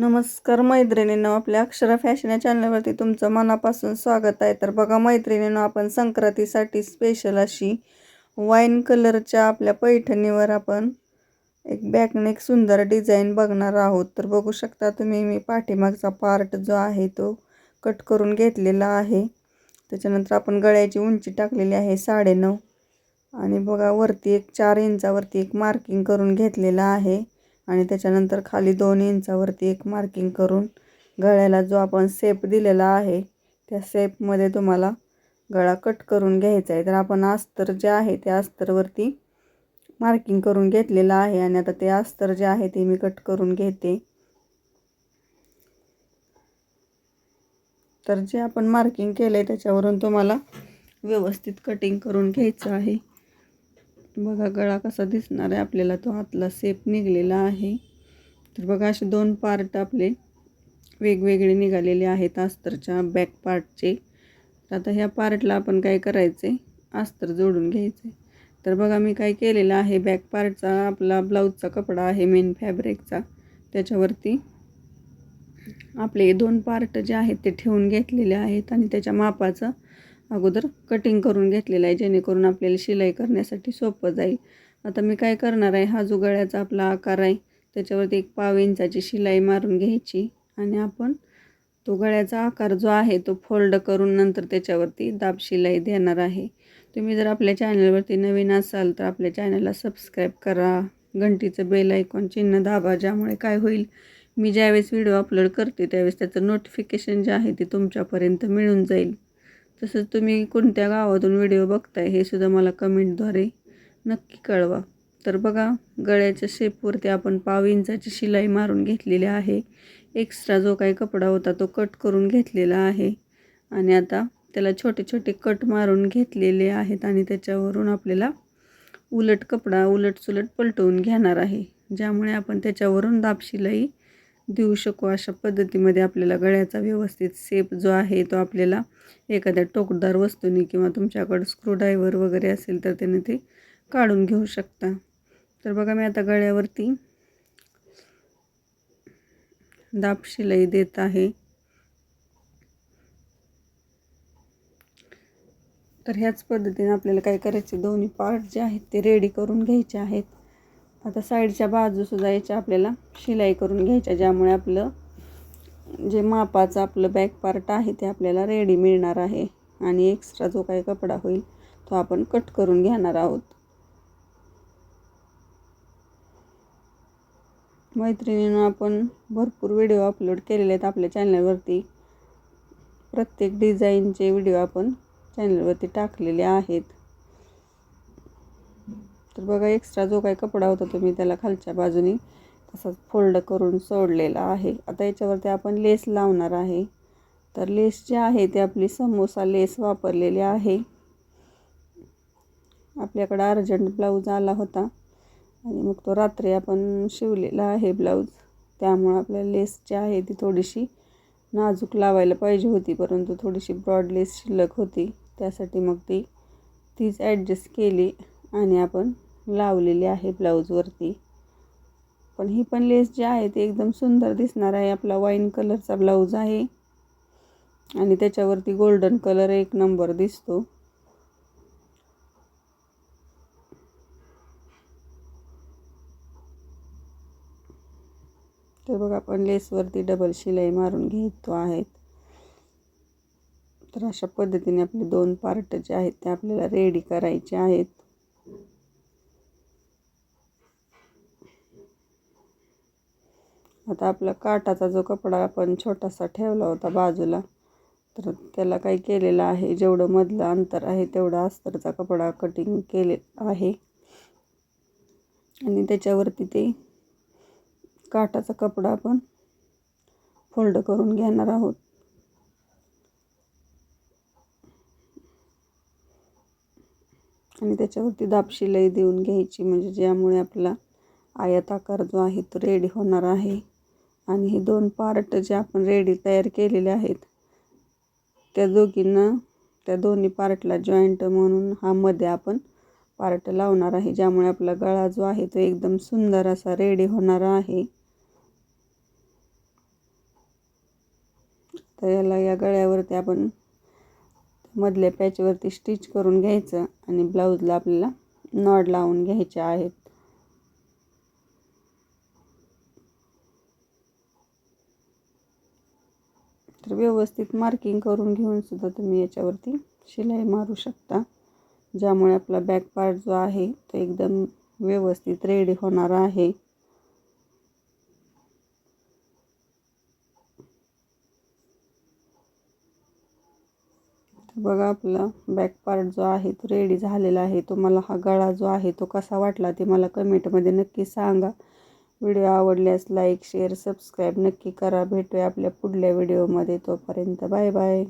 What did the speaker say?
नमस्कार मैत्रिणींनो आपल्या अक्षरा फॅशन या चॅनलवरती तुमचं मनापासून स्वागत आहे. तर बघा मैत्रिणींनो आपण संक्रांतीसाठी स्पेशल अशी वाईन कलरच्या आपल्या पैठणीवर आपण एक बॅकने एक सुंदर डिझाईन बघणार आहोत. तर बघू शकता तुम्ही मी पाठीमागचा पार्ट जो आहे तो कट करून घेतलेला आहे. त्याच्यानंतर आपण गळ्याची उंची टाकलेली आहे साडेनऊ आणि बघा वरती एक चार इंचावरती एक मार्किंग करून घेतलेला आहे. आणि त्याच्यानंतर खाली दोन इंचावरती एक मार्किंग करून गळ्याला जो आपण सेप दिलेला आहे त्या सेपमध्ये तुम्हाला गळा कट करून घ्यायचा आहे. तर आपण अस्तर जे आहे त्या अस्तरवरती मार्किंग करून घेतलेलं आहे आणि आता ते अस्तर जे आहे ते मी कट करून घेते. तर जे आपण मार्किंग केलं आहे त्याच्यावरून तुम्हाला व्यवस्थित कटिंग करून घ्यायचं आहे. बघा गळा कसा दिसणार आहे आपल्याला. तो आतला सेप निघलेला आहे. तर बघा असे दोन पार्ट आपले वेगवेगळे निघालेले आहेत अस्तरच्या बॅक पार्टचे तर आता ह्या पार्टला आपण काय करायचं? आहे अस्तर जोडून घ्यायचं. आहे तर बघा मी काय केलेलं आहे बॅक पार्टचा आपला ब्लाऊजचा कपडा आहे मेन फॅब्रिकचा त्याच्यावरती आपले दोन पार्ट जे आहेत ते ठेवून घेतलेले आहेत. आणि त्याच्या मापाचं अगोदर कटिंग करून घेतलेलं आहे जेणेकरून आपल्याला शिलाई करण्यासाठी सोपं जाईल. आता मी काय करणार आहे हा जो गळ्याचा आपला आकार आहे त्याच्यावरती एक पाव इंचाची शिलाई मारून घ्यायची आणि आपण तो गळ्याचा आकार जो आहे तो फोल्ड करून नंतर त्याच्यावरती दाब शिलाई देणार आहे. तुम्ही जर आपल्या चॅनलवरती नवीन असाल तर आपल्या चॅनलला सबस्क्राईब करा. घंटीचं बेल ऐकून चिन्ह दाबा ज्यामुळे काय होईल मी ज्यावेळेस व्हिडिओ अपलोड करते त्यावेळेस त्याचं नोटिफिकेशन जे आहे ते तुमच्यापर्यंत मिळून जाईल. तसंच तुम्ही कोणत्या गावातून व्हिडिओ बघताय हे सुद्धा मला कमेंटद्वारे नक्की कळवा. तर बघा गळ्याच्या शेपवरती आपण पाव इंचाची शिलाई मारून घेतलेली आहे. एक्स्ट्रा जो काही कपडा होता तो कट करून घेतलेला आहे. आणि आता त्याला छोटे छोटे कट मारून घेतलेले आहेत आणि त्याच्यावरून आपल्याला उलट कपडा उलट सुलट पलटवून घेणार आहे. ज्यामुळे आपण त्याच्यावरून दाब शिलाई देऊ शकू अशा पद्धतीमध्ये आपल्याला गळ्याचा व्यवस्थित सेप जो आहे तो आपल्याला एखाद्या टोकदार वस्तूने किंवा तुमच्याकडं स्क्रूड्रायव्हर वगैरे असेल तर त्याने ते काढून घेऊ शकता. तर बघा मी आता गळ्यावरती दाब शिलाई देत आहे. तर ह्याच पद्धतीने आपल्याला काय करायचे? दोन्ही पार्ट जे आहेत ते रेडी करून घ्यायचे आहेत. आता साईडच्या बाजूसुद्धा याच्या आपल्याला शिलाई करून घ्यायच्या ज्यामुळे आपलं जे मापाचं आपलं बॅक पार्ट आहे ते आपल्याला रेडी मिळणार आहे. आणि एक्स्ट्रा जो काही कपडा होईल तो आपण कट करून घेणार आहोत. मैत्रिणीनं आपण भरपूर व्हिडिओ अपलोड केलेले आहेत आपल्या चॅनलवरती प्रत्येक डिझाईनचे व्हिडिओ आपण चॅनलवरती टाकलेले आहेत. तर बघा एक्स्ट्रा जो काही कपडा होता तुम्ही त्याला खालच्या बाजूनी तसाच फोल्ड करून सोडलेला आहे. आता याच्यावरती आपण लेस लावणार आहे. तर लेस जे आहे ते आपली समोसा लेस वापरलेली आहे. आपल्याकडं अर्जंट ब्लाऊज आला होता आणि मग तो रात्री आपण शिवलेला आहे ब्लाऊज त्यामुळं आपल्याला लेस जी आहे ती थोडीशी नाजूक लावायला पाहिजे होती परंतु थोडीशी ब्रॉड लेस शिल्लक होती. त्यासाठी मग ती तीच ॲडजस्ट केली. आणि आपण लावलेली आहे ब्लाऊजवरती पण ही पण लेस जी आहे ती एकदम सुंदर दिसणार आहे. आपला वाईन कलरचा ब्लाऊज आहे. आणि त्याच्यावरती गोल्डन कलर एक नंबर दिसतो. तर बघा आपण लेसवरती डबल शिलाई मारून घेतो आहेत. तर अशा पद्धतीने आपले दोन पार्ट जे आहेत ते आपल्याला रेडी करायचे आहेत. आता आपला काटाचा जो कपडा आपण छोटासा ठेवला होता बाजूला तर त्याला काय केलेलं आहे. जेवढं मधलं अंतर आहे तेवढा अस्तरचा कपडा कटिंग केले आहे. आणि त्याच्यावरती ते काटाचा कपडा आपण फोल्ड करून घेणार आहोत. आणि त्याच्यावरती दाब शिलाई देऊन घ्यायची. म्हणजे ज्यामुळे आपला आयत आकार जो आहे तो रेडी होणार आहे. आणि हे दोन पार्ट जे आपण रेडी तयार केलेले आहेत त्या दोघींना त्या दोन्ही पार्टला जॉईंट म्हणून हा मध्ये आपण पार्ट लावणार आहे. ज्यामुळे आपला गळा जो आहे तो एकदम सुंदर असा रेडी होणार आहे. तर याला या गळ्यावरती आपण मधल्या पॅचवरती स्टिच करून घ्यायचं आणि ब्लाऊजला आपल्याला नॉड लावून घ्यायचे आहेत. तर व्यवस्थित मार्किंग करून घेऊन सुद्धा तुम्ही याच्यावरती शिलाई मारू शकता. ज्यामुळे आपला बॅक पार्ट जो आहे तो एकदम व्यवस्थित रेडी होणार आहे. तर बघा आपला बॅक पार्ट जो आहे तो रेडी झालेला आहे. तुम्हाला हा गळा जो आहे तो कसा वाटला ते मला कमेंटमध्ये नक्की सांगा. व्हिडिओ आवडल्यास लाईक शेअर सबस्क्राईब नक्की करा. भेटूया आपल्या पुढल्या व्हिडिओमध्ये तोपर्यंत बाय बाय